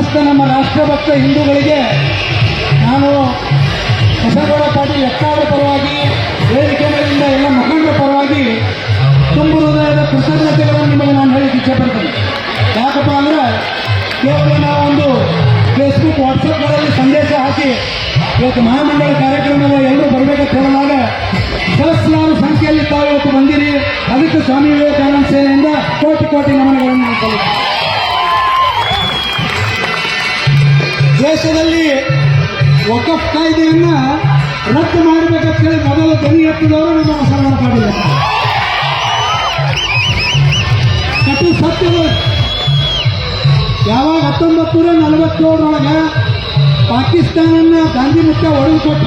ಸಮಸ್ತ ನಮ್ಮ ರಾಷ್ಟ್ರಭಕ್ತ ಹಿಂದೂಗಳಿಗೆ ನಾನು ಹೊಸಗೌಡ ಪಾಟೀಲ್ ಎತ್ತಾದ ಪರವಾಗಿ ವೇದಿಕೆ ಮೇಲಿಂದ ಎಲ್ಲ ಮಕ್ಕಳ ಪರವಾಗಿ ತುಂಬ ಹೃದಯದ ಕೃತಜ್ಞತೆಗಳನ್ನು ನಿಮಗೆ ನಾನು ಹೇಳಿ ಇಚ್ಛೆಪಡ್ತೇನೆ ಯಾಕಪ್ಪ ಅಂದರೆ ಕೇವಲ ಒಂದು ಫೇಸ್ಬುಕ್ ವಾಟ್ಸಪ್ಗಳಲ್ಲಿ ಸಂದೇಶ ಹಾಕಿ ಇವತ್ತು ಮಹಾಮಂಡಳ ಕಾರ್ಯಕ್ರಮದ ಎಲ್ಲರೂ ಬರಬೇಕಂತ ಎತ್ತಿದವರು ನಮ್ಮ ಬಸವಣ್ಣ ಪಾಟೀಲ್ ಕಟ್ಟು ಕಟು ಸತ್ಯಗಳು ಯಾವಾಗ ಹತ್ತೊಂಬತ್ತು ನೂರ ನಲವತ್ತೇಳರೊಳಗೆ ಗಾಂಧಿ ಮುಖ್ಯ ಒಡೆದು ಕೊಟ್ಟ.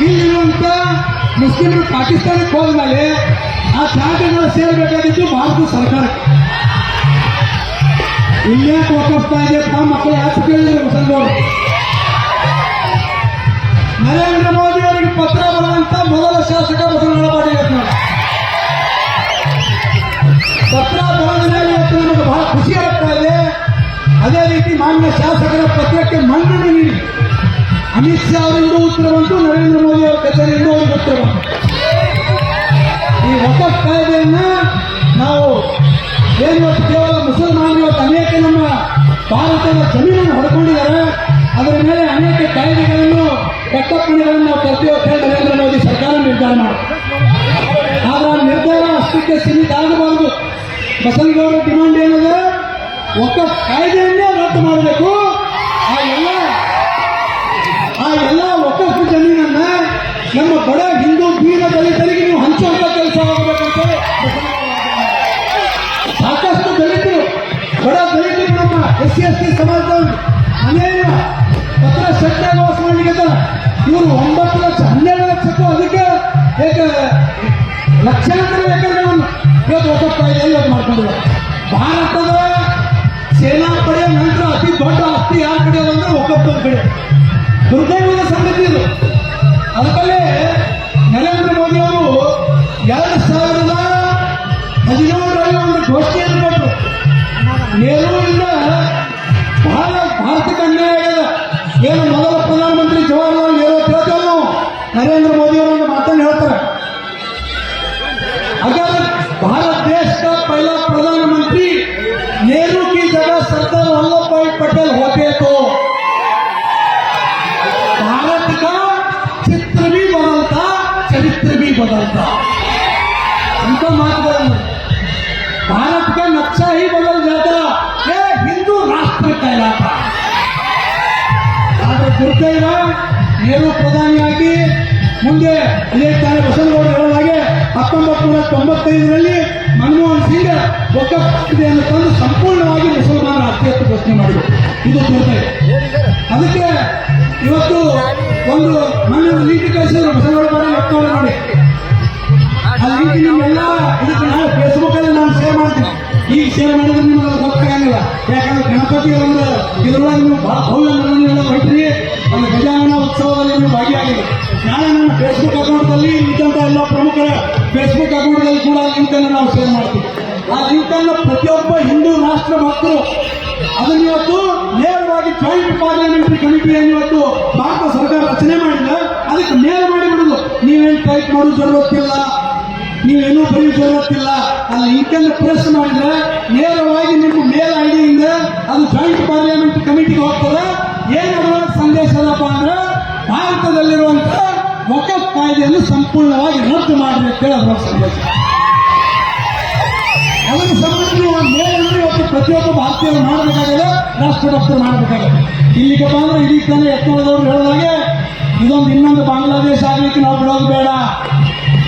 ಇಲ್ಲಿರುವಂತ ಮುಸ್ಲಿಮರು ಪಾಕಿಸ್ತಾನಕ್ಕೆ ಹೋದ್ಮೇಲೆ ಆ ಜಾಗಗಳು ಸೇರಬೇಕಾಗಿದ್ದು ಭಾರತ ಸರ್ಕಾರ ಇಲ್ಲೇ ಕೋಪಿಸ್ತಾ ಇದೆ ತಮ್ಮ ಮಕ್ಕಳು ಯಾಕೆ ಕೇಳಿದ್ರು ಮುಸಲ್ಮಾನರು? ನರೇಂದ್ರ ಮೋದಿ ಶಾಸಕರ ಮಂಡನೆ ನೀಡಿ. ಅಮಿತ್ ಶಾ ಅವರಿಂದ ಉತ್ತರ ಬಂತು, ನರೇಂದ್ರ ಮೋದಿ ಅವರ ಕಚೇರಿಯಿಂದ ಅವರಿಗೆ ಉತ್ತರ ಬಂತು. ಈ ಹೊಸ ಕಾಯ್ದೆಯನ್ನ ನಾವು ಏನು ಕೇವಲ ಮುಸಲ್ಮಾನರು ಅನೇಕ ನಮ್ಮ ಭಾರತದ ಜಮೀನನ್ನು ಹೊಡ್ಕೊಂಡಿದ್ದಾರೆ ಅದರ ಮೇಲೆ ಅನೇಕ ಕಾಯ್ದೆಗಳನ್ನು, ಕಟ್ಟಪ್ಪಣೆಗಳನ್ನು ನಾವು ತರ್ತೀವಿ ಅಂತ ನರೇಂದ್ರ ಮೋದಿ ಸರ್ಕಾರ ನಿರ್ಧಾರ ಮಾಡಿ ಆದ್ರೆ ನಿರ್ಧಾರ ಅಷ್ಟಕ್ಕೆ ಸೀಮಿತ ಆಗಬಾರದು. ಬಸವನಗೌಡರ ಡಿಮಾಂಡ್ ಏನಿದೆ? ಒಕ್ಕ ಕಾಯ್ದೆಯನ್ನೇ ರದ್ದು ಮಾಡಬೇಕು. ನಮ್ಮ ಬಡ ಹಿಂದೂ ಬೀರ ದಲಿತರಿಗೆ ನೀವು ಹಂಚುವಂತ ಕೆಲಸ ಆಗಬೇಕಂತ ಸಾಕಷ್ಟು ದಲಿತರು, ಬಡ ದಲಿತರು ನಮ್ಮ ಎಸ್ ಸಿ ಎಸ್ ಟಿ ಸಮಾಜದವರು ಅನೇಕ ಪತ್ರ ಸತ್ಯಾಗ ವಾಸ ಮಾಡ್ಲಿಕ್ಕೆ ಇವರು ಒಂಬತ್ತು ಲಕ್ಷ, ಹನ್ನೆರಡು ಲಕ್ಷಕ್ಕೂ ಅದಕ್ಕೆ ಲಕ್ಷಾಂತರ ಎಕರೆಗಳನ್ನು ಇವತ್ತು ಹೊಸ ಕಾಯ್ದೆಯಲ್ಲಿ ಇವತ್ತು ಮಾಡ್ಕೊಂಡಿಲ್ಲ ಭಾರತದ ಸೇನಾಪಡೆಯ ನಂತರ ಅತಿ ದೊಡ್ಡ ಆಸ್ತಿ ಯಾರ ಕಡೆ ಅಂದ್ರೆ ವಕಫ್ ಕಡೆ. ದುರ್ದೈವದ ಸಂಗತಿ ಇದು. ಅದಕ್ಕಲ್ಲೇ ನರೇಂದ್ರ ಮೋದಿ ಅವರು ಎರಡು ಸಾವಿರದ ಹದಿನೇಳರಲ್ಲಿ ಒಂದು ಘೋಷಣೆಯನ್ನು ಕೊಟ್ಟರು ನೆಹರೂರಿಂದ ಬಹಳ ಭಾರತಕ್ಕೆ ಅನ್ಯಾಯ ಏನು ಮೊದಲ बदलता उनका मातृ भारत का नक्शा ही बदल जाता ये हिंदू राष्ट्र कहलाता ಆದ್ರೆ ದುರ್ದೈವ ನೆಹರು ಪ್ರಧಾನಿಯಾಗಿ ಮುಂದೆ ಇದೇ ತಾನೇ ಬಸವನಗೌಡ ಹೇಳಿದ ಹಾಗೆ ಹತ್ತೊಂಬತ್ತು ನೂರ ತೊಂಬತ್ತೈದರಲ್ಲಿ ಮನಮೋಹನ್ ಸಿಂಗ್ ವಕಫ್ ಕಾಯ್ದೆಯನ್ನು ತಂದು ಸಂಪೂರ್ಣವಾಗಿ ಮುಸಲ್ಮಾನ ರಾಷ್ಟ್ರೀಯತ್ವ ಘೋಷಣೆ ಮಾಡಿದರು ಇದು ದುರ್ದೈವ ಅದಕ್ಕೆ ಇವತ್ತು ಒಂದು ಗಣಪತಿ ಒಂದು ಇದ್ರೊಳಗೆ ನೀವು ಬಹಳ ಭವ್ಯ ಮೆರವಣಿಗೆ ಹೊರಟ್ರಿ ಒಂದು ಗಜಾನನ ಉತ್ಸವದಲ್ಲಿ ನೀವು ಭಾಗಿಯಾಗಿದೆ ನಾಳೆ ನನ್ನ ಫೇಸ್ಬುಕ್ ಅಕೌಂಟಲ್ಲಿ ಇದ್ದಂಥ ಎಲ್ಲ ಪ್ರಮುಖರ ಫೇಸ್ಬುಕ್ ಅಕೌಂಟ್ನಲ್ಲಿ ಕೂಡ ಲಿಂಕನ್ನು ನಾವು ಶೇರ್ ಮಾಡ್ತೀವಿ. ಆ ಲಿಂಕನ್ನು ಪ್ರತಿಯೊಬ್ಬ ಹಿಂದೂ ರಾಷ್ಟ್ರ ಭಕ್ತರು ಅದನ್ನ ಇವತ್ತು ನೇರವಾಗಿ ಜಾಯಿಂಟ್ ಪಾರ್ಲಿಮೆಂಟರಿ ಕಮಿಟಿಯನ್ನು ಇವತ್ತು ಭಾರತ ಸರ್ಕಾರ ರಚನೆ ಮಾಡಿದೆ. ಅದಕ್ಕೆ ನೇರ ಮಾಡಿಬಿಡುದು ನೀವೇನು ಟೈಪ್ ಮಾಡೋ ಜರುರತ್ತಿಲ್ಲ ನೀವೇನೂ ಬರೀ ಜರುರತ್ತಿಲ್ಲ ಅಲ್ಲಿ ಲಿಂಕನ್ನು ಪ್ರೆಸ್ ಮಾಡಿದ್ರೆ ನೇರವಾಗಿ ನಿಮ್ಮ ಮೇಲ್ ಐಡಿಯಿಂದ ಅದು ಜಾಯಿಂಟ್ ಪಾರ್ಲಿಮೆಂಟ್ ಕಮಿಟಿಗೆ ಹೋಗ್ತದೆ. ಏನಾದ್ರು ಸಂದೇಶ ಅಲ್ಲಪ್ಪ ಅಂದ್ರೆ ಭಾರತದಲ್ಲಿರುವಂತ ವಕಫ್ ಕಾಯ್ದೆಯನ್ನು ಸಂಪೂರ್ಣವಾಗಿ ರದ್ದು ಮಾಡಬೇಕು ಅಂತ ಅದರ ಸಂದೇಶ ಅದಕ್ಕೆ ಸಂಬಂಧ ಇವತ್ತು ಪ್ರತಿಯೊಬ್ಬ ಭಾರತೀಯರು ಮಾಡಬೇಕಾಗಿದೆ ರಾಷ್ಟ್ರಭಕ್ತರು ಮಾಡಬೇಕಾಗಿದೆ. ಇಲ್ಲಿಗೆ ಬಂದ್ರೆ ಇಡೀ ತಾನೇ ಎತ್ತುವುದವ್ರು ಹೇಳಿದಾಗೆ, ಇದೊಂದು ಇನ್ನೊಂದು ಬಾಂಗ್ಲಾದೇಶ ಆಗ್ಲಿಕ್ಕೆ ನಾವು ಬಿಡೋದು ಬೇಡ.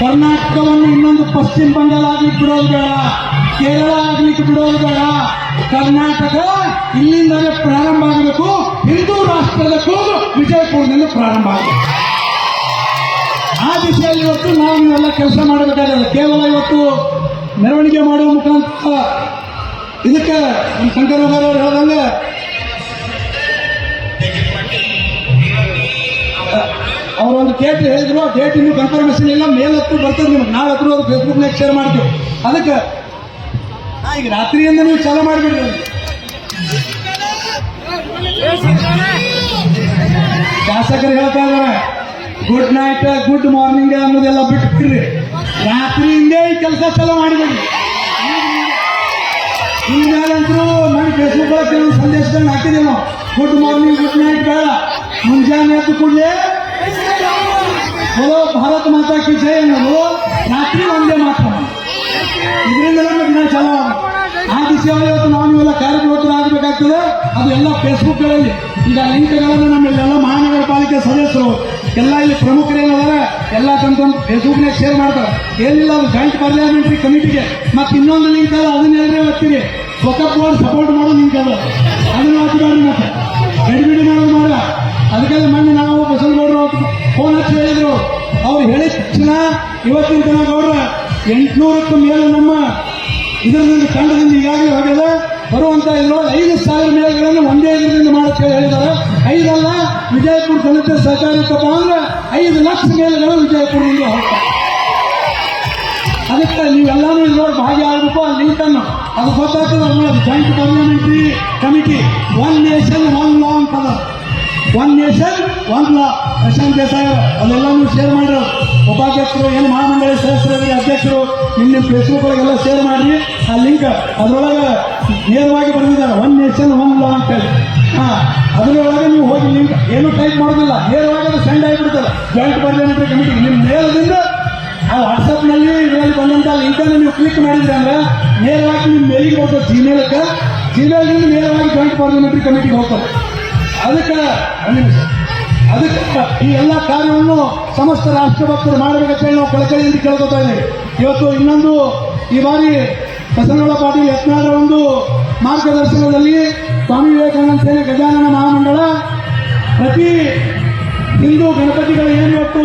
ಕರ್ನಾಟಕವನ್ನು ಇನ್ನೊಂದು ಪಶ್ಚಿಮ ಬಂಗಾಳ ಆಗ್ಲಿಕ್ಕೆ ಬಿಡೋದು ಬೇಡ ಕೇರಳ ಆಗ್ಲಿಕ್ಕೆ ಬಿಡೋದು ಬೇಡ ಕರ್ನಾಟಕ ಇಲ್ಲಿಂದಲೇ ಪ್ರಾರಂಭ ಆಗಬೇಕು. ಹಿಂದೂ ರಾಷ್ಟ್ರದ ಕೂಗು ವಿಜಯಪುರದಲ್ಲಿ ಪ್ರಾರಂಭ ಆಗಬೇಕು. ಆ ದಿಶೆಯಲ್ಲಿ ಇವತ್ತು ನಾವು ನೀವೆಲ್ಲ ಕೆಲಸ ಮಾಡಬೇಕಾಗಲ್ಲ ಕೇವಲ ಇವತ್ತು ಮೆರವಣಿಗೆ ಮಾಡುವ ಮುಖಾಂತರ ಇದಕ್ಕೆ ಶಂಕರ ಅವರು ಒಂದು ಅವರೊಂದು ಡೇಟ್ ಹೇಳಿದ್ರು ಆ ಡೇಟ್ ಇನ್ನೂ ಕನ್ಫರ್ಮೇಶನ್ ಇಲ್ಲ. ಮೇಲ್ ಹತ್ತು ಬರ್ತದೆ ನಿಮ್ಗೆ. ನಾಳೆ ಹತ್ರ ಅದು ಫೇಸ್ಬುಕ್ನಾಗ ಶೇರ್ ಮಾಡ್ತೀವಿ. ಅದಕ್ಕೆ ಈಗ ರಾತ್ರಿಯಿಂದ ನೀವು ಚಾಲೂ ಮಾಡಿಬಿಡ್ರಿ. ಶಾಸಕರು ಹೇಳ್ತಾ ಇದಾರೆ ಗುಡ್ ನೈಟ್ ಗುಡ್ ಮಾರ್ನಿಂಗ್ ಅನ್ನೋದೆಲ್ಲ ಬಿಟ್ಬಿಡ್ರಿ. ರಾತ್ರಿಯಿಂದೇ ಈ ಕೆಲಸ ಚಾಲೂ ಮಾಡಿಬಿಡ್ರಿ. ಹಿಂಗಾಗಂತರೂ ನಾನು ಫೇಸ್ಬುಕ್ ಒಳಗೆ ಕೆಲವು ಸಂದೇಶಗಳನ್ನ ಹಾಕಿದ್ದೇವೆ ನಾವು ಗುಡ್ ಮಾರ್ನಿಂಗ್ ಗುಡ್ ನೈಟ್ ಬೇಡ. ಮುಂಜಾನೆ ಅದು ಕೂಡಲೇ बोलो भारत माता की जय ಅನ್ನೋದು ರಾತ್ರಿ ಒಂದೇ ಮಾತ್ರ ಇದರಿಂದ ನಮ್ಮ ದಿನ ಚಾಲೂ ಆ ದಿಶೆಯಲ್ಲಿ ಇವತ್ತು ನಾವು ನೀವೆಲ್ಲ ಕಾರ್ಯಪ್ರವೃತ್ತರಾಗಬೇಕಾಗ್ತದೆ ಅದು ಎಲ್ಲ ಫೇಸ್ಬುಕ್ಗಳಲ್ಲಿ ಈಗ ಲಿಂಕ್ಗಳನ್ನು ನಮ್ಮಲ್ಲೆಲ್ಲ ಮಹಾನಗರ ಪಾಲಿಕೆ ಸದಸ್ಯರು ಎಲ್ಲ ಇಲ್ಲಿ ಪ್ರಮುಖರೇನದಾರೆ ಎಲ್ಲ ತಮ್ಮ ತಮ್ಮ ಫೇಸ್ಬುಕ್ನಾಗ ಶೇರ್ ಮಾಡ್ತಾರೆ ಏನಿಲ್ಲ ಅದು ಜಾಯಿಂಟ್ ಪಾರ್ಲಿಮೆಂಟ್ರಿ ಕಮಿಟಿಗೆ ಮತ್ತೆ ಇನ್ನೊಂದು ಲಿಂಕ್ ಅದ ಅದನ್ನೆಲ್ಲರೇ ಓದ್ತೀರಿ ವಕಫ್ ಬೋರ್ಡ್ ಸಪೋರ್ಟ್ ಮಾಡೋ ಲಿಂಕ್ ಅದ ಅದನ್ನ ಓದ್ಬೇಡ್ರಿ ಮತ್ತೆ ಗಡಿಬಿಡಿ ಮಾಡೋದು ಮಾಡ ಅದಕ್ಕೆ ಮೊನ್ನೆ ನಾವು ಬಸವನಗೌಡರು ಫೋನ್ ಹಚ್ಚಿ ಹೇಳಿದ್ರು. ಅವ್ರು ಹೇಳಿದ ತಕ್ಷಣ ಇವತ್ತಿನ ತನಕ ಗೌಡ್ರ, ಎಂಟುನೂರಕ್ಕೂ ಮೇಲೆ ನಮ್ಮ ಇದರಿಂದ ತಂಡದಿಂದ ಈಗಾಗಲೇ ಹೋಗ್ಯದ ಬರುವಂತ ಇದ್ರೊಳಗೆ ಐದು ಸಾವಿರ ಮೇಳಗಳನ್ನು ಒಂದೇ ಇದರಿಂದ ಮಾಡುತ್ತೆ ಹೇಳಿದ್ದಾರೆ. ಐದಲ್ಲ, ವಿಜಯಪುರ ಜನತೆ ಸಹಕಾರಿ ತಪ್ಪ ಅಂದ್ರೆ ಐದು ಲಕ್ಷ ಮೇಲೆಗಳು ವಿಜಯಪುರದಿಂದ ಹೋಗ್ತಾರೆ ಅದಕ್ಕೆ ನೀವೆಲ್ಲಾನು ಇದ್ರೊಳಗೆ ಭಾಗಿಯಾಗಬೇಕು ಅಲ್ಲಿ ಅನ್ನು ಅದು ಗೊತ್ತಾಗ್ತದೆ joint parliamentary committee one nation one law ಅಂತದ one nation one law Prashant Desai ಅವರು ಅದೆಲ್ಲನೂ ಶೇರ್ ಮಾಡಿರೋ. ಉಪಾಧ್ಯಕ್ಷರು ಏನು ಮಹಾಮಂಡಳಿ ಸದಸ್ಯರು, ಅಧ್ಯಕ್ಷರು ನಿಮ್ಮ ನಿಮ್ಮ ಫೇಸ್ಬುಕ್ ಒಳಗೆಲ್ಲ ಶೇರ್ ಮಾಡಿ ಆ ಲಿಂಕ್ ಅದರೊಳಗೆ ನೇರವಾಗಿ ಬರೆದಿದ್ದಾರೆ. ಒನ್ ನೇಷನ್ ಒನ್ ಲಾ ಅಂತೇಳಿ ಹಾಂ, ಅದರೊಳಗೆ ನೀವು ಹೋಗಿ ಲಿಂಕ್ ಏನು ಟೈಪ್ ಮಾಡೋದಿಲ್ಲ. ನೇರವಾಗಿ ಅದು ಸೆಂಡ್ ಆಗಿಬಿಡ್ತದೆ. ಜಾಯಿಂಟ್ ಪಾರ್ಲಿಮೆಂಟ್ರಿ ಕಮಿಟಿ ನಿಮ್ಮ ನೇರದಿಂದ ಆ ವಾಟ್ಸಪ್ನಲ್ಲಿ ಇದರಲ್ಲಿ ಬಂದಂಥ ಲಿಂಕನ್ನು ನೀವು ಕ್ಲಿಕ್ ಮಾಡಿದ್ರೆ ಅಂದ್ರೆ ನೇರವಾಗಿ ನಿಮ್ಮ ಮೇಲಿಗೆ ಹೋಗ್ತದೆ ಜಿಮೇಲ್ಗೆ ಜಿಮೇಲ್ನಿಂದ ನೇರವಾಗಿ ಜಾಯಿಂಟ್ ಪಾರ್ಲಿಮೆಂಟ್ರಿ ಕಮಿಟಿಗೆ ಹೋಗ್ತದೆ. ಅದಕ್ಕೆ ಅದಕ್ಕೆ ಈ ಎಲ್ಲ ಕಾರ್ಯವನ್ನು ಸಮಸ್ತ ರಾಷ್ಟ್ರಭಕ್ತರು ಮಾಡಬೇಕಂತೇಳಿ ನಾವು ಕಳಕಳಿಯಿಂದ ಕೇಳ್ಕೊತಾ ಇದ್ದೀವಿ. ಇವತ್ತು ಇನ್ನೊಂದು ಈ ಬಾರಿ ಬಸವನಗೌಡ ಪಾಟೀಲ್ ಯತ್ನಾಳರ ಒಂದು ಮಾರ್ಗದರ್ಶನದಲ್ಲಿ ಸ್ವಾಮಿ ವಿವೇಕಾನಂದ ಸೇನೆ ಗಜಾನನ ಮಹಾಮಂಡಳ ಪ್ರತಿ ಹಿಂದೂ ಗಣಪತಿಗಳು ಏನು ಇವತ್ತು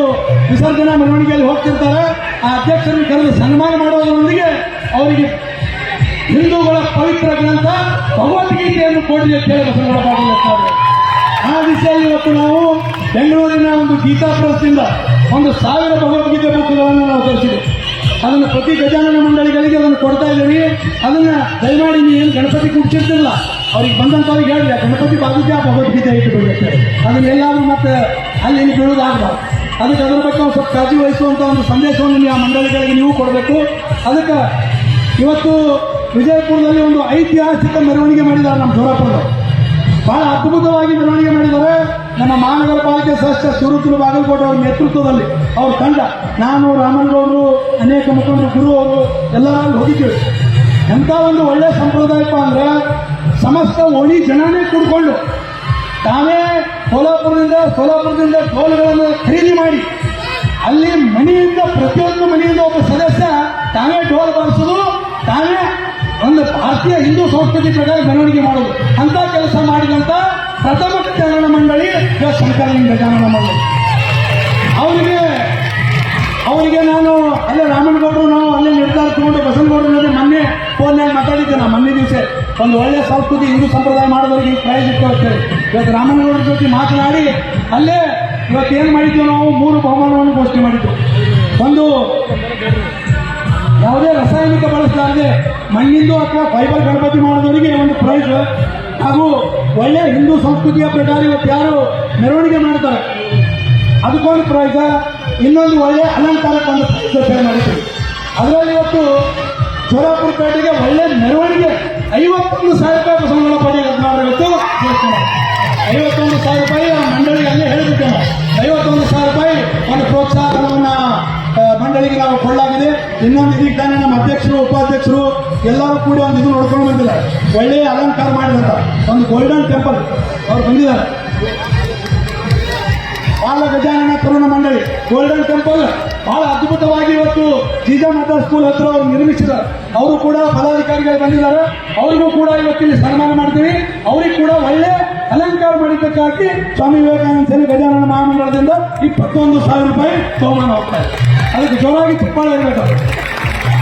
ವಿಸರ್ಜನಾ ಮೆರವಣಿಗೆಯಲ್ಲಿ ಹೋಗ್ತಿರ್ತಾರೆ, ಆ ಅಧ್ಯಕ್ಷರನ್ನು ಕರೆದು ಸನ್ಮಾನ ಮಾಡೋದರೊಂದಿಗೆ ಅವರಿಗೆ ಹಿಂದೂಗಳ ಪವಿತ್ರ ಗ್ರಂಥ ಭಗವದ್ಗೀತೆಯನ್ನು ಕೊಡಲಿ ಅಂತ ಹೇಳಿ ಬಸವನಗೌಡ ಪಾಟೀಲ್ ಆ ದಿಶೆಯಲ್ಲಿ ಇವತ್ತು ನಾವು ಬೆಂಗಳೂರಿನ ಒಂದು ಗೀತಾ ಪ್ರೆಸ್ನಿಂದ ಒಂದು ಸಾವಿರ ಭಗವದ್ಗೀತೆ ಪುಸ್ತಕಗಳನ್ನು ನಾವು ತರಿಸಿದೆ ಅದನ್ನು ಪ್ರತಿ ಗಜಾನನ ಮಂಡಳಿಗಳಿಗೆ ಅದನ್ನು ಕೊಡ್ತಾ ಇದ್ದೀವಿ. ಅದನ್ನು ದಯಮಾಡಿ ಏನು ಗಣಪತಿ ಕುಡ್ಸಿರ್ತಿಲ್ಲ ಅವ್ರಿಗೆ ಬಂದಂಥವ್ರಿಗೆ ಆ ಗಣಪತಿ ಬಾಧಿತ ಆ ಭಗವದ್ಗೀತೆ ಇಟ್ಟುಬಿಡಿ ಅಂತ ಹೇಳಿ. ಅದನ್ನೆಲ್ಲಾದ್ರೂ ಮತ್ತೆ ಅಲ್ಲಿ ಇಲ್ಲಿ ಬೀಳೋದಾಗಬಾರ್ದು. ಅದಕ್ಕೆ ಅದರ ಬಗ್ಗೆ ಒಂದು ಸ್ವಲ್ಪ ಕಾಳಜಿ ವಹಿಸುವಂಥ ಒಂದು ಸಂದೇಶವನ್ನು ನೀವು ಆ ಮಂಡಳಿಗಳಿಗೆ ನೀವು ಕೊಡಬೇಕು. ಅದಕ್ಕೆ ಇವತ್ತು ವಿಜಯಪುರದಲ್ಲಿ ಒಂದು ಐತಿಹಾಸಿಕ ಮೆರವಣಿಗೆ ಮಾಡಿದ್ದಾರೆ ನಮ್ಮ ಜೋರಾಪುರದವರು. ಬಹಳ ಅದ್ಭುತವಾಗಿ ಮೆರವಣಿಗೆ ಮಾಡಿದ್ದಾರೆ. ನಮ್ಮ ಮಹಾನಗರ ಪಾಲಿಕೆ ಸದಸ್ಯ ಸುರುತುಲು ಬಾಗಲಕೋಟೆ ಅವರ ನೇತೃತ್ವದಲ್ಲಿ. ಅವ್ರ ತಂಡ, ನಾನು, ರಾಮನಗೌಡರು, ಅನೇಕ ಮುಖಂಡರು ಗುರು ಅವರು ಎಲ್ಲರೂ ಹೋಗಿದ್ದೀವಿ. ಎಂಥ ಒಂದು ಒಳ್ಳೆಯ ಸಂಪ್ರದಾಯಪ್ಪ ಅಂದ್ರೆ, ಸಮಸ್ತ ಓಣಿ ಜನನೇ ಕೂಡಿಕೊಂಡು ತಾವೇ ಸೋಲಾಪುರದಿಂದ ಸೋಲಾಪುರದಿಂದ ಟೋಲ್ಗಳನ್ನು ಖರೀದಿ ಮಾಡಿ, ಅಲ್ಲಿ ಮನೆಯಿಂದ ಪ್ರತಿಯೊಂದು ಮನೆಯಿಂದ ಒಬ್ಬ ಸದಸ್ಯ ತಾವೇ ಟೋಲ್ ಬಾರಿಸೋದು, ತಾವೇ ಒಂದು ಭಾರತೀಯ ಹಿಂದೂ ಸಂಸ್ಕೃತಿ ಪ್ರಕಾರ ಬೆಳವಣಿಗೆ ಮಾಡೋದು. ಅಂತ ಕೆಲಸ ಮಾಡಿದಂತ ಪ್ರಥಮ ಗಜಾನನ ಮಂಡಳಿ ಶಂಕರಲಿಂಗ ಗಜಾನನ ಮಂಡಳಿ. ಅವರಿಗೆ ಅವರಿಗೆ ನಾನು ಅಲ್ಲೇ ರಾಮನಗೌಡರು, ನಾವು ಅಲ್ಲೇ ನಿರ್ಧಾರ ತಗೊಂಡು ಬಸವನಗೌಡರ ಜೊತೆ ಮೊನ್ನೆ ಫೋನ್ಯಾಗ ಮಾತಾಡಿದ್ದೆ ನಾ ಮೊನ್ನೆ ದಿವಸ. ಒಂದು ಒಳ್ಳೆಯ ಸಂಸ್ಕೃತಿ ಹಿಂದೂ ಸಂಪ್ರದಾಯ ಮಾಡೋದಕ್ಕೆ ಈ ಪ್ರೈಸ್ ಇಟ್ಕೊಳ್ತೇವೆ ಇವತ್ತು ರಾಮನಗೌಡರ ಜೊತೆ ಮಾತನಾಡಿ ಅಲ್ಲೇ ಇವತ್ತು ಏನು ಮಾಡಿದ್ವಿ ನಾವು? ಮೂರು ಬಹುಮಾನವನ್ನು ಘೋಷಣೆ ಮಾಡಿದ್ವಿ. ಒಂದು ಯಾವುದೇ ರಾಸಾಯನಿಕ ಬಳಸಲಾರದೆ ಮಣ್ಣಿಂದು ಅಥವಾ ಫೈಬರ್ ಗಣಪತಿ ಮಾಡಿದವರಿಗೆ ಒಂದು ಪ್ರೈಸ್. ಹಾಗೂ ಒಳ್ಳೆಯ ಹಿಂದೂ ಸಂಸ್ಕೃತಿಯ ಪ್ರಕಾರ ಇವತ್ತು ಯಾರು ಮೆರವಣಿಗೆ ಮಾಡ್ತಾರೆ. ಅದಕ್ಕೊಂದು ಪ್ರೈಸ. ಇನ್ನೊಂದು ಒಳ್ಳೆಯ ಅಲಂಕಾರಕ್ಕೆ ಒಂದು ಪ್ರೈಸ್ ಶೇರ್ ಮಾಡಿದ್ದೀವಿ. ಅದರಲ್ಲಿ ಇವತ್ತು ಸೋಲಾಪುರ ಪೇಟೆಗೆ ಒಳ್ಳೆ ಮೆರವಣಿಗೆ. ಐವತ್ತೊಂದು ಸಾವಿರ ರೂಪಾಯಿ ಸಂಬಳ ಇವತ್ತು ಐವತ್ತೊಂದು ಸಾವಿರ ರೂಪಾಯಿ ಮಂಡಳಿಗೆ ಅಲ್ಲೇ ಹೇಳಿಬಿಟ್ಟೆ. ಐವತ್ತೊಂದು ಸಾವಿರ ರೂಪಾಯಿ ಒಂದು ಪ್ರೋತ್ಸಾಹವನ್ನು ಮಂಡಳಿಗೆ ನಾವು ಕೊಳ್ಳಾಗಿದೆ ಇನ್ನೊಂದು ಇದೀಗ ತಾನೇ ನಮ್ಮ ಅಧ್ಯಕ್ಷರು, ಉಪಾಧ್ಯಕ್ಷರು ಎಲ್ಲರೂ ಕೂಡ ಒಂದು ಇದು ನೋಡ್ಕೊಂಡು ಬಂದಿಲ್ಲ. ಒಳ್ಳೆಯ ಅಲಂಕಾರ ಮಾಡಿದಂತ ಒಂದು ಗೋಲ್ಡನ್ ಟೆಂಪಲ್ ಅವ್ರು ಬಂದಿದ್ದಾರೆ. ಬಾಲ ಗಜಾನನ ತರುಣ ಮಂಡಳಿ ಗೋಲ್ಡನ್ ಟೆಂಪಲ್ ಬಹಳ ಅದ್ಭುತವಾಗಿ ಇವತ್ತು ಜೀಜಾಮಾತಾ ಸ್ಕೂಲ್ ಹತ್ರ ಅವರು ನಿರ್ಮಿಸಿದ್ದಾರೆ. ಅವರು ಕೂಡ ಪದಾಧಿಕಾರಿಗಳು ಬಂದಿದ್ದಾರೆ. ಅವರಿಗೂ ಕೂಡ ಇವತ್ತಿಲ್ಲಿ ಸನ್ಮಾನ ಮಾಡ್ತೀವಿ. ಅವ್ರಿಗೆ ಕೂಡ ಒಳ್ಳೆ ಅಲಂಕಾರ ಮಾಡಿದ್ದಕ್ಕಾಗಿ ಸ್ವಾಮಿ ವಿವೇಕಾನಂದ ಸೇನೆ ಗಜಾನನ ಮಹಾಮಂಡಳದಿಂದ ಇಪ್ಪತ್ತೊಂದು ಸಾವಿರ ರೂಪಾಯಿ ಬಹುಮಾನ ಹೋಗ್ತಾರೆ ಅದಕ್ಕೆ ಜೋರಾಗಿ ಚಿಪ್ಪಾಳೆ ಇರಬೇಕು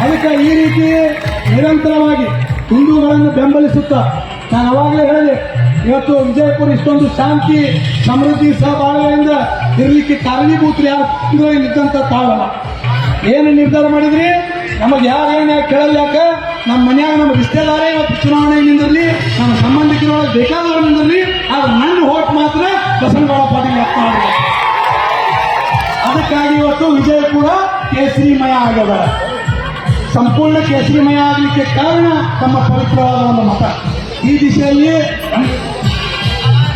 ಅದಕ್ಕೆ ಈ ರೀತಿ ನಿರಂತರವಾಗಿ ಹಿಂದೂಗಳನ್ನು ಬೆಂಬಲಿಸುತ್ತಾ ನಾನು ಅವಾಗಲೇ ಹೇಳಿದೆ, ಇವತ್ತು ವಿಜಯಪುರ ಇಷ್ಟೊಂದು ಶಾಂತಿ, ಸಮೃದ್ಧಿ ಸಹಬಾಳ್ವೆಯಿಂದ ಇರಲಿಕ್ಕೆ ಕಾರಣೀಭೂತರು ಯಾರು ಇದ್ದಂಥ ತಾಳಮ್ಮ ಏನು ನಿರ್ಧಾರ ಮಾಡಿದ್ರಿ? ನಮಗೆ ಯಾರು ಏನು ಕೇಳಲ್ಲ ಯಾಕೆ? ನಮ್ಮ ಮನೆಯಾಗ ನಮ್ಮ ರಿಶ್ತೆದಾರೇ ಇವತ್ತು ಚುನಾವಣೆ ನಿಂದಿರಲಿ ನಮ್ಮ ಸಂಬಂಧಿಕರೊಳಗೆ ಬೇಕಾದವರು ನಿಂದಿರಲಿ ಆದ್ರೆ ನನ್ನ ಹೋಟ್ ಮಾತ್ರ ಬಸನಗೌಡ ಪಾಟೀಲ್ ಯತ್ನಾಳ್ ಅದಕ್ಕಾಗಿ ಇವತ್ತು ವಿಜಯಪುರ ಕೇಸರಿಮಯ ಆಗ್ಯದ ಸಂಪೂರ್ಣ ಕೇಸರಿಮಯ ಆಗಲಿಕ್ಕೆ ಕಾರಣ ತಮ್ಮ ಪವಿತ್ರವಾದ ಒಂದು ಮತ. ಈ ದಿಶೆಯಲ್ಲಿ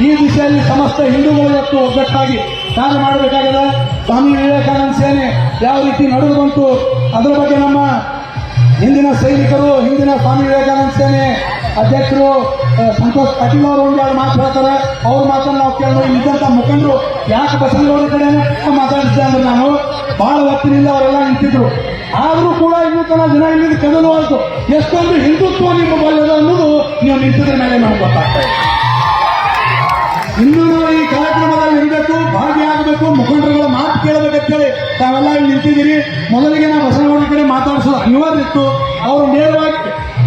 ಈ ದಿಶೆಯಲ್ಲಿ ಸಮಸ್ತ ಹಿಂದೂಗಳು ಇವತ್ತು ಒಗ್ಗಟ್ಟಾಗಿ ಕಾರ್ಯ ಮಾಡಬೇಕಾಗಿದೆ. ಸ್ವಾಮಿ ವಿವೇಕಾನಂದ ಸೇನೆ ಯಾವ ರೀತಿ ನಡೆದು ಬಂತು, ಅದರ ಬಗ್ಗೆ ನಮ್ಮ ಹಿಂದಿನ ಸೈನಿಕರು, ಹಿಂದಿನ ಸ್ವಾಮಿ ವಿವೇಕಾನಂದ ಸೇನೆ ಅಧ್ಯಕ್ಷರು ಸಂತೋಷ್ ಪಾಟೀಲ್ ಅವರು ಒಂದು ಮಾತು ಹೇಳ್ತಾರೆ? ಅವ್ರ ಮಾತನ್ನು ನಾವು ಕೇಳಿದ್ರೆ ಇದ್ದಂಥ ಮುಖಂಡರು ಯಾಕೆ ಬಸವನಗೌಡ ಕಡೆ ಮಾತಾಡಿಸಿದೆ ಅಂದ್ರೆ ನಾನು ಬಹಳ ಹೊತ್ತಿನಿಂದ ಅವರೆಲ್ಲ ನಿಂತಿದ್ರು. ಆದರೂ ಕೂಡ ಇನ್ನೂ ತನ ಜನ ಇಲ್ಲಿ ಕದಲು ಆಯ್ತು. ಎಷ್ಟೊಂದು ಹಿಂದುತ್ವ ನಿಮ್ಮ ಬಲ್ಲದ ಅನ್ನೋದು ನೀವು ನಿಂತಿದ್ರ ಮೇಲೆ ನಮ್ಗೆ ಗೊತ್ತಾಗ್ತದೆ ಇನ್ನು ನಾವು ಈ ಕಾರ್ಯಕ್ರಮದಲ್ಲಿ ಇರಬೇಕು ಭಾಗಿಯಾಗಬೇಕು ಮುಖಂಡರುಗಳ ಮಾತು ಕೇಳಬೇಕಂತೇಳಿ ತಾವೆಲ್ಲ ಇಲ್ಲಿ ನಿಂತಿದ್ದೀರಿ. ಮೊದಲಿಗೆ ನಾವು ಬಸವನಗೌಡ ಕಡೆ ಮಾತಾಡಿಸೋದು ಅನಿವಾರ್ಯ ಇತ್ತು. ಅವರು ನೇರವಾಗಿ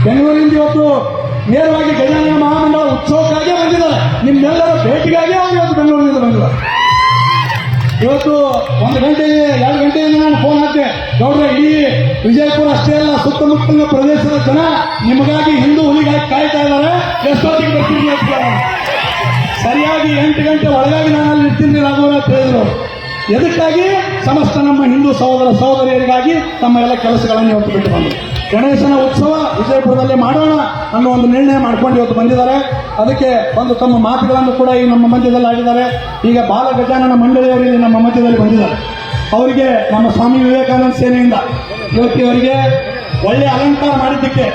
ಬೆಂಗಳೂರಿಂದ ಇವತ್ತು ನೇರವಾಗಿ ಗಜಾನನ ಮಹಾಮಂಡಲ ಉತ್ಸವಕ್ಕಾಗಿ ಬಂದಿದ್ದಾರೆ ನಿಮ್ಮೆಲ್ಲರ ಭೇಟಿಗಾಗಿ ಅವರು ಇವತ್ತು ಬೆಂಗಳೂರಿನಿಂದ ಬಂದಿದ್ದಾರೆ ಇವತ್ತು ಒಂದು ಗಂಟೆ ಎರಡು ಗಂಟೆಯಿಂದ ನಾನು ಫೋನ್ ಹಾಕಿದೆ ನೋಡ್ರೆ ಇಡೀ ವಿಜಯಪುರ ಅಷ್ಟೇ ಅಲ್ಲ, ಸುತ್ತಮುತ್ತಲಿನ ಪ್ರದೇಶದ ಜನ ನಿಮಗಾಗಿ ಹಿಂದೂ ಹುಲಿಗಾಗಿ ಕಾಯ್ತಾ ಇದ್ದಾರೆ. ಎಷ್ಟೊತ್ತಿಗೆ ಬರ್ತೀನಿ. ಸರಿಯಾಗಿ ಎಂಟು ಗಂಟೆ ಒಳಗಾಗಿ ನಾನು ಅಲ್ಲಿ ಇರ್ತೀನಿ ರಾಘವರ ಅಂತ ಎದಕ್ಕಾಗಿ? ಸಮಸ್ತ ನಮ್ಮ ಹಿಂದೂ ಸಹೋದರ ಸಹೋದರಿಯರಿಗಾಗಿ ತಮ್ಮ ಎಲ್ಲ ಕೆಲಸಗಳನ್ನು ಇವತ್ತು ಬಿಟ್ಟು ಬಂದರು. ಗಣೇಶನ ಉತ್ಸವ ವಿಜಯಪುರದಲ್ಲಿ ಮಾಡೋಣ ಅನ್ನೋ ಒಂದು ನಿರ್ಣಯ ಮಾಡ್ಕೊಂಡು ಇವತ್ತು ಬಂದಿದ್ದಾರೆ. ಅದಕ್ಕೆ ಒಂದು ತಮ್ಮ ಮಾತುಗಳನ್ನು ಕೂಡ ಈ ನಮ್ಮ ಮಧ್ಯದಲ್ಲಿ ಆಗಿದ್ದಾರೆ ಈಗ ಬಾಲ ಗಜಾನನ ಮಂಡಳಿಯವರು ಇಲ್ಲಿ ನಮ್ಮ ಮಧ್ಯದಲ್ಲಿ ಬಂದಿದ್ದಾರೆ. ಅವರಿಗೆ ನಮ್ಮ ಸ್ವಾಮಿ ವಿವೇಕಾನಂದ ಸೇನೆಯಿಂದ ಇವತ್ತಿವರಿಗೆ ಒಳ್ಳೆ ಅಲಂಕಾರ ಮಾಡಿದ್ದಕ್ಕೆ